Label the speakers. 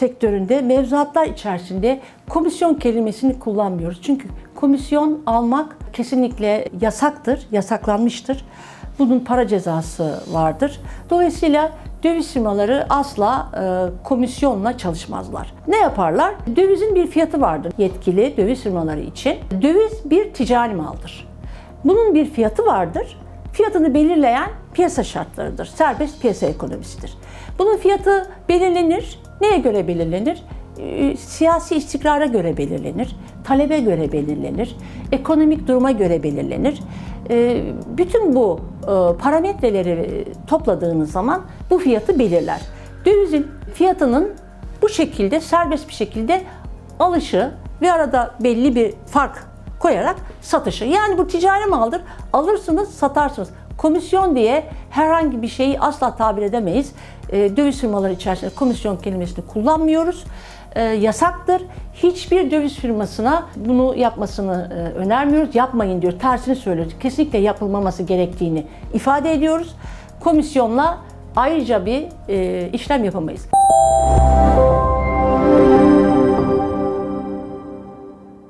Speaker 1: sektöründe mevzuatlar içerisinde komisyon kelimesini kullanmıyoruz. Çünkü komisyon almak kesinlikle yasaktır, yasaklanmıştır. Bunun para cezası vardır. Dolayısıyla döviz firmaları asla e, komisyonla çalışmazlar. Ne yaparlar? Dövizin bir fiyatı vardır yetkili döviz firmaları için. Döviz bir ticari maldır. Bunun bir fiyatı vardır. Fiyatını belirleyen piyasa şartlarıdır. Serbest piyasa ekonomisidir. Bunun fiyatı belirlenir. Neye göre belirlenir? Ee, Siyasi istikrara göre belirlenir. Talebe göre belirlenir. Ekonomik duruma göre belirlenir. Ee, Bütün bu e, parametreleri topladığınız zaman bu fiyatı belirler. Dövizin fiyatının bu şekilde serbest bir şekilde alışı ve arada belli bir fark koyarak satışı. Yani bu ticari maldır. Alırsınız, satarsınız. Komisyon diye herhangi bir şeyi asla tabir edemeyiz. E, döviz firmaları içerisinde komisyon kelimesini kullanmıyoruz. E, yasaktır. Hiçbir döviz firmasına bunu yapmasını e, önermiyoruz. Yapmayın diyor. Tersini söylüyoruz. Kesinlikle yapılmaması gerektiğini ifade ediyoruz. Komisyonla ayrıca bir e, işlem yapamayız.